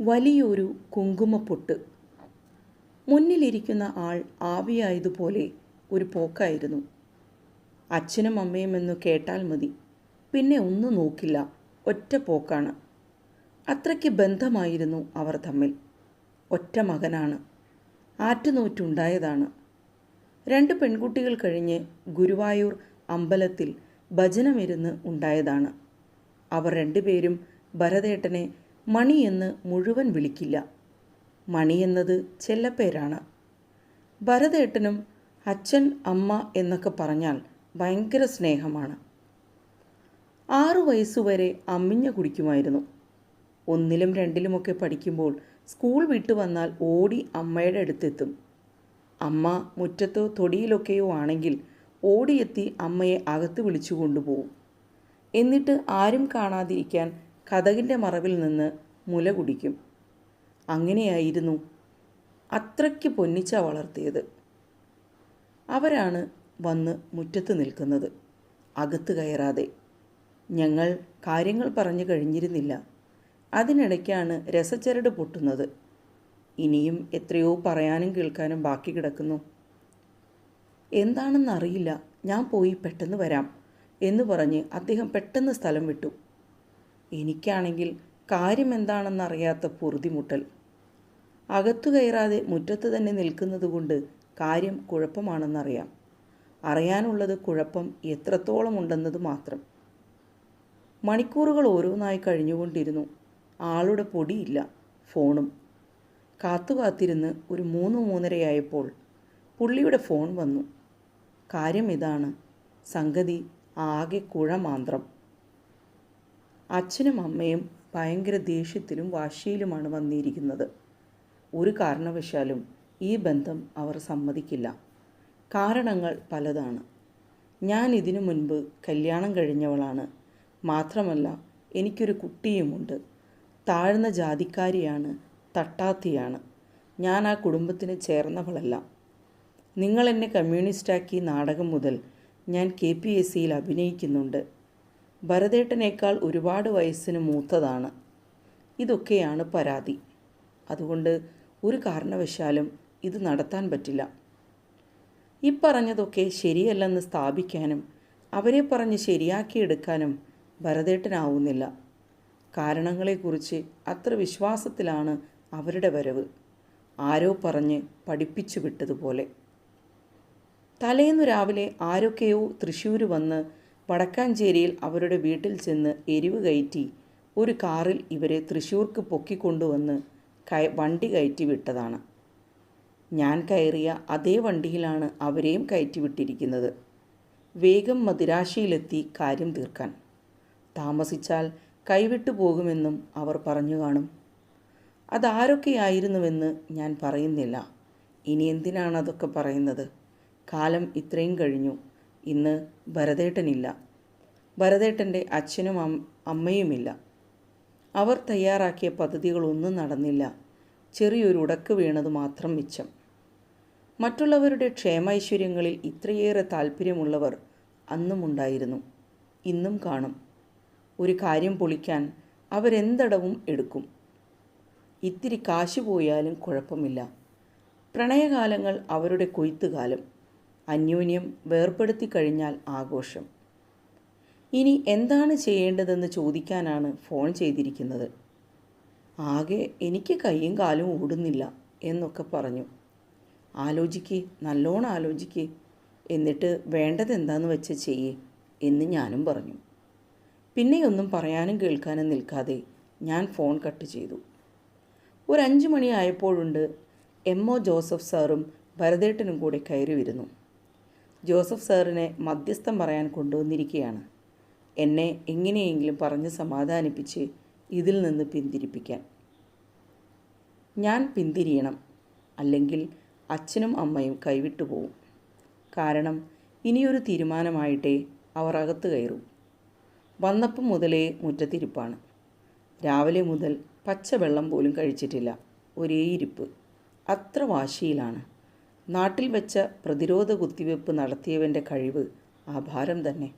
വലിയൊരു കുങ്കുമപ്പൊട്ട്. മുന്നിലിരിക്കുന്ന ആൾ ആവിയായതുപോലെ ഒരു പോക്കായിരുന്നു. അച്ഛനും അമ്മയും കേട്ടാൽ മതി. പിന്നെ ഒന്നും നോക്കില്ല. ഒറ്റ പോക്കാണ്. അത്രയ്ക്ക് ബന്ധമായിരുന്നു അവർ തമ്മിൽ. ഒറ്റ മകനാണ്. ആറ്റുനോറ്റുണ്ടായതാണ്. രണ്ട് പെൺകുട്ടികൾ കഴിഞ്ഞ് ഗുരുവായൂർ അമ്പലത്തിൽ ഭജനമിരുന്ന് ഉണ്ടായതാണ്. അവർ രണ്ടുപേരും ഭരതേട്ടനെ മണി എന്ന് മുഴുവൻ വിളിക്കില്ല. മണി എന്നത് ചെല്ലപ്പേരാണ്. ഭരതേട്ടനും അച്ഛൻ അമ്മ എന്നൊക്കെ പറഞ്ഞാൽ ഭയങ്കര സ്നേഹമാണ്. ആറു വയസ്സുവരെ അമ്മിഞ്ഞ കുടിക്കുമായിരുന്നു. ഒന്നിലും രണ്ടിലുമൊക്കെ പഠിക്കുമ്പോൾ സ്കൂൾ വിട്ടു വന്നാൽ ഓടി അമ്മയുടെ അടുത്തെത്തും. അമ്മ മുറ്റത്തോ തൊടിയിലൊക്കെയോ ആണെങ്കിൽ ഓടിയെത്തി അമ്മയെ അകത്ത് വിളിച്ചു കൊണ്ടുപോകും. എന്നിട്ട് ആരും കാണാതിരിക്കാൻ കഥകിന്റെ മറവിൽ നിന്ന് മുല കുടിക്കും. അങ്ങനെയായിരുന്നു അത്രയ്ക്ക് പൊന്നിച്ച വളർത്തിയത്. അവരാണ് വന്ന് മുറ്റത്ത് നിൽക്കുന്നത്. അകത്ത് കയറാതെ. ഞങ്ങൾ കാര്യങ്ങൾ പറഞ്ഞു കഴിഞ്ഞിരുന്നില്ല. അതിനിടയ്ക്കാണ് രസച്ചരട് പൊട്ടുന്നത്. ഇനിയും എത്രയോ പറയാനും കേൾക്കാനും ബാക്കി കിടക്കുന്നു. എന്താണെന്നറിയില്ല. ഞാൻ പോയി പെട്ടെന്ന് വരാം എന്ന് പറഞ്ഞ് അദ്ദേഹം പെട്ടെന്ന് സ്ഥലം വിട്ടു. എനിക്കാണെങ്കിൽ കാര്യമെന്താണെന്നറിയാത്ത പൊറുതിമുട്ടൽ. അകത്തു കയറാതെ മുറ്റത്ത് തന്നെ നിൽക്കുന്നതുകൊണ്ട് കാര്യം കുഴപ്പമാണെന്നറിയാം. അറിയാനുള്ളത് കുഴപ്പം എത്രത്തോളം ഉണ്ടെന്നത് മാത്രം. മണിക്കൂറുകൾ ഓരോന്നായി കഴിഞ്ഞുകൊണ്ടിരുന്നു. ആളുടെ പൊടിയില്ല ഫോണും. കാത്തു കാത്തിരുന്ന് ഒരു മൂന്ന് മൂന്നരയായപ്പോൾ പുള്ളിയുടെ ഫോൺ വന്നു. കാര്യം ഇതാണ് സംഗതി ആകെ കുഴമാന്ത്രം. അച്ഛനും അമ്മയും ഭയങ്കര ദേഷ്യത്തിലും വാശിയിലുമാണ് വന്നിരിക്കുന്നത്. ഒരു കാരണവശാലും ഈ ബന്ധം അവർ സമ്മതിക്കില്ല. കാരണങ്ങൾ പലതാണ്. ഞാൻ ഇതിനു മുൻപ് കല്യാണം കഴിഞ്ഞവളാണ്. മാത്രമല്ല എനിക്കൊരു കുട്ടിയുമുണ്ട്. താഴ്ന്ന ജാതിക്കാരിയാണ് തട്ടാത്തിയാണ്. ഞാൻ ആ കുടുംബത്തിന് ചേർന്നവളല്ല. നിങ്ങളെന്നെ കമ്മ്യൂണിസ്റ്റാക്കി നാടകം മുതൽ ഞാൻ കെ പി എസ് സിയിൽ അഭിനയിക്കുന്നുണ്ട്. ഭരതേട്ടനേക്കാൾ ഒരുപാട് വയസ്സിന് മൂത്തതാണ്. ഇതൊക്കെയാണ് പരാതി. അതുകൊണ്ട് ഒരു കാരണവശാലും ഇത് നടത്താൻ പറ്റില്ല. ഇപ്പറഞ്ഞതൊക്കെ ശരിയല്ലെന്ന് സ്ഥാപിക്കാനും അവരെ പറഞ്ഞ് ശരിയാക്കിയെടുക്കാനും ഭരതേട്ടനാവുന്നില്ല. കാരണങ്ങളെക്കുറിച്ച് അത്ര വിശ്വാസത്തിലാണ് അവരുടെ വരവ്. ആരോ പറഞ്ഞ് പഠിപ്പിച്ചു വിട്ടതുപോലെ. തലേന്ന് രാവിലെ ആരൊക്കെയോ തൃശ്ശൂർ വന്ന് വടക്കാഞ്ചേരിയിൽ അവരുടെ വീട്ടിൽ ചെന്ന് എരിവ് കയറ്റി ഒരു കാറിൽ ഇവരെ തൃശ്ശൂർക്ക് പൊക്കിക്കൊണ്ടുവന്ന് കയ വണ്ടി കയറ്റി വിട്ടതാണ് ഞാൻ കയറിയ അതേ വണ്ടിയിലാണ് അവരെയും കയറ്റി വിട്ടിരിക്കുന്നത് വേഗം മദിരാശിയിലെത്തി കാര്യം തീർക്കാൻ. താമസിച്ചാൽ കൈവിട്ടു പോകുമെന്നും അവർ പറഞ്ഞു കാണും. അതാരൊക്കെയായിരുന്നുവെന്ന് ഞാൻ പറയുന്നില്ല. ഇനി എന്തിനാണ് അതൊക്കെ പറയുന്നത്? കാലം ഇത്രയും കഴിഞ്ഞു. ഇന്ന് ഭരതേട്ടനില്ല. ഭരതേട്ടന്റെ അച്ഛനും അമ്മയുമില്ല. അവർ തയ്യാറാക്കിയ പദ്ധതികളൊന്നും നടന്നില്ല. ചെറിയൊരു ഉടക്ക് വീണത് മാത്രം മിച്ചം. മറ്റുള്ളവരുടെ ക്ഷേമൈശ്വര്യങ്ങളിൽ ഇത്രയേറെ താല്പര്യമുള്ളവർ അന്നുമുണ്ടായിരുന്നു. ഇന്നും കാണും. ഒരു കാര്യം പൊളിക്കാൻ അവരെന്തടവും എടുക്കും. ഇത്തിരി കാശ് പോയാലും കുഴപ്പമില്ല. പ്രണയകാലങ്ങൾ അവരുടെ കൊയ്ത്തുകാലം. അന്യോന്യം വേർപ്പെടുത്തി കഴിഞ്ഞാൽ ആഘോഷം. ഇനി എന്താണ് ചെയ്യേണ്ടതെന്ന് ചോദിക്കാനാണ് ഫോൺ ചെയ്തിരിക്കുന്നത്. ആകെ എനിക്ക് കൈയും കാലും ഓടുന്നില്ല എന്നൊക്കെ പറഞ്ഞു. ആലോചിക്ക് നല്ലോണം ആലോചിക്ക്. എന്നിട്ട് വേണ്ടത് എന്താന്ന് വെച്ച് ചെയ്യേ എന്ന് ഞാനും പറഞ്ഞു. പിന്നെയൊന്നും പറയാനും കേൾക്കാനും നിൽക്കാതെ ഞാൻ ഫോൺ കട്ട് ചെയ്തു. ഒരു അഞ്ച് മണിയായപ്പോഴുണ്ട് എം ഒ ജോസഫ് സാറും ഭരതേട്ടനും കൂടെ കയറി വരുന്നു. ജോസഫ് സാറിനെ മധ്യസ്ഥം പറയാൻ കൊണ്ടുവന്നിരിക്കുകയാണ്. എന്നെ എങ്ങനെയെങ്കിലും പറഞ്ഞ് സമാധാനിപ്പിച്ച് ഇതിൽ നിന്ന് പിന്തിരിപ്പിക്കാൻ. ഞാൻ പിന്തിരിയണം. അല്ലെങ്കിൽ അച്ഛനും അമ്മയും കൈവിട്ടു പോവും. കാരണം ഇനിയൊരു തീരുമാനമായിട്ടേ അവർ അകത്ത് കയറും. വന്നപ്പം മുതലേ മുറ്റത്തിരിപ്പാണ്. രാവിലെ മുതൽ പച്ചവെള്ളം പോലും കഴിച്ചിട്ടില്ല. ഒരേ ഇരിപ്പ്. അത്ര വാശിയിലാണ്. നാട്ടിൽ വെച്ച പ്രതിരോധ കുത്തിവെപ്പ് നടത്തിയവന്റെ കഴിവ് ആഭാരം തന്നെ